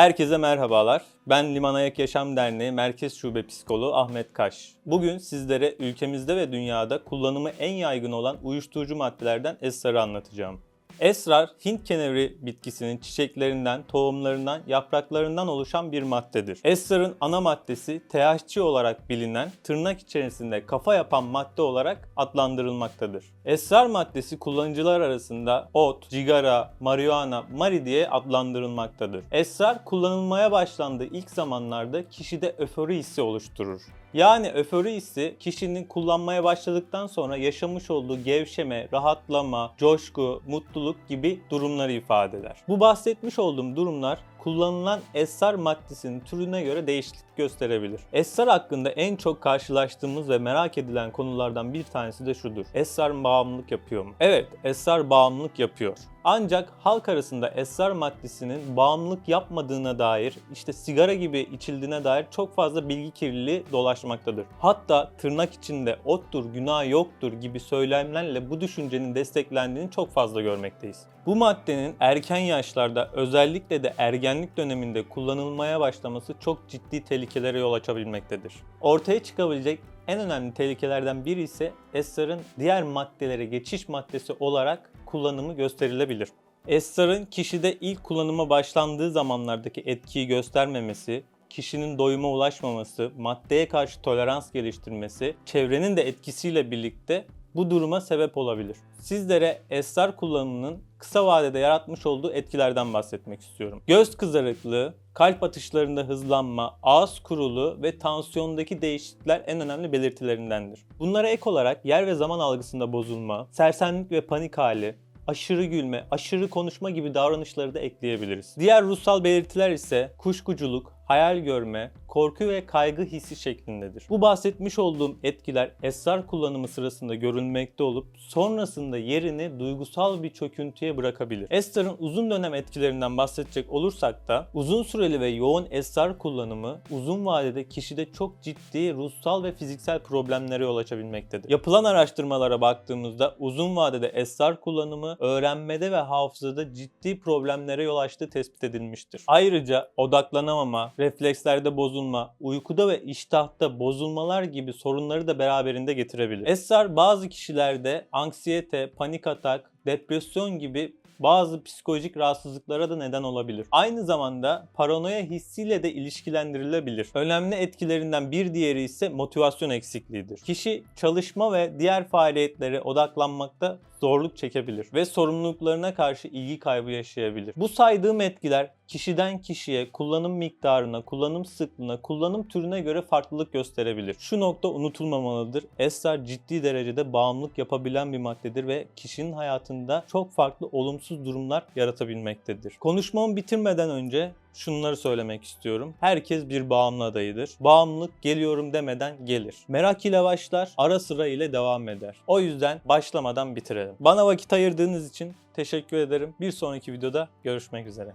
Herkese merhabalar. Ben Liman Ayak Yaşam Derneği Merkez Şube Psikoloğu Ahmet Kaş. Bugün sizlere ülkemizde ve dünyada kullanımı en yaygın olan uyuşturucu maddelerden esrarı anlatacağım. Esrar, Hint kenevri bitkisinin çiçeklerinden, tohumlarından, yapraklarından oluşan bir maddedir. Esrarın ana maddesi THC olarak bilinen tırnak içerisinde kafa yapan madde olarak adlandırılmaktadır. Esrar maddesi kullanıcılar arasında ot, cigara, marihuana, mari diye adlandırılmaktadır. Esrar kullanılmaya başlandığı ilk zamanlarda kişide öfori hissi oluşturur. Yani öfori hissi kişinin kullanmaya başladıktan sonra yaşamış olduğu gevşeme, rahatlama, coşku, mutluluk gibi durumları ifade eder. Bu bahsetmiş olduğum durumlar kullanılan esrar maddesinin türüne göre değişiklik gösterebilir. Esrar hakkında en çok karşılaştığımız ve merak edilen konulardan bir tanesi de şudur. Esrar bağımlılık yapıyor mu? Evet, esrar bağımlılık yapıyor. Ancak halk arasında esrar maddesinin bağımlılık yapmadığına dair, işte sigara gibi içildiğine dair çok fazla bilgi kirliliği dolaşmaktadır. Hatta tırnak içinde ottur, günah yoktur gibi söylemlerle bu düşüncenin desteklendiğini çok fazla görmekteyiz. Bu maddenin erken yaşlarda özellikle de ergenlik döneminde kullanılmaya başlaması çok ciddi tehlikelere yol açabilmektedir. Ortaya çıkabilecek en önemli tehlikelerden biri ise esrarın diğer maddelere geçiş maddesi olarak kullanımı gösterilebilir. Esrarın kişide ilk kullanıma başlandığı zamanlardaki etkiyi göstermemesi, kişinin doyuma ulaşmaması, maddeye karşı tolerans geliştirmesi, çevrenin de etkisiyle birlikte bu duruma sebep olabilir. Sizlere esrar kullanımının kısa vadede yaratmış olduğu etkilerden bahsetmek istiyorum. Göz kızarıklığı, kalp atışlarında hızlanma, ağız kuruluğu ve tansiyondaki değişiklikler en önemli belirtilerindendir. Bunlara ek olarak yer ve zaman algısında bozulma, sersemlik ve panik hali, aşırı gülme, aşırı konuşma gibi davranışları da ekleyebiliriz. Diğer ruhsal belirtiler ise kuşkuculuk, hayal görme, korku ve kaygı hissi şeklindedir. Bu bahsetmiş olduğum etkiler esrar kullanımı sırasında görülmekte olup sonrasında yerini duygusal bir çöküntüye bırakabilir. Esrarın uzun dönem etkilerinden bahsedecek olursak da uzun süreli ve yoğun esrar kullanımı uzun vadede kişide çok ciddi ruhsal ve fiziksel problemlere yol açabilmektedir. Yapılan araştırmalara baktığımızda uzun vadede esrar kullanımı öğrenmede ve hafızada ciddi problemlere yol açtığı tespit edilmiştir. Ayrıca odaklanamama, reflekslerde bozulma, uykuda ve iştahta bozulmalar gibi sorunları da beraberinde getirebilir. Esrar bazı kişilerde anksiyete, panik atak, depresyon gibi bazı psikolojik rahatsızlıklara da neden olabilir. Aynı zamanda paranoya hissiyle de ilişkilendirilebilir. Önemli etkilerinden bir diğeri ise motivasyon eksikliğidir. Kişi çalışma ve diğer faaliyetlere odaklanmakta zorluk çekebilir ve sorumluluklarına karşı ilgi kaybı yaşayabilir. Bu saydığım etkiler kişiden kişiye, kullanım miktarına, kullanım sıklığına, kullanım türüne göre farklılık gösterebilir. Şu nokta unutulmamalıdır. Esrar ciddi derecede bağımlılık yapabilen bir maddedir ve kişinin hayatında çok farklı olumsuz durumlar yaratabilmektedir. Konuşmamı bitirmeden önce şunları söylemek istiyorum. Herkes bir bağımlı adayıdır. Bağımlılık geliyorum demeden gelir. Merak ile başlar, ara sıra ile devam eder. O yüzden başlamadan bitirelim. Bana vakit ayırdığınız için teşekkür ederim. Bir sonraki videoda görüşmek üzere.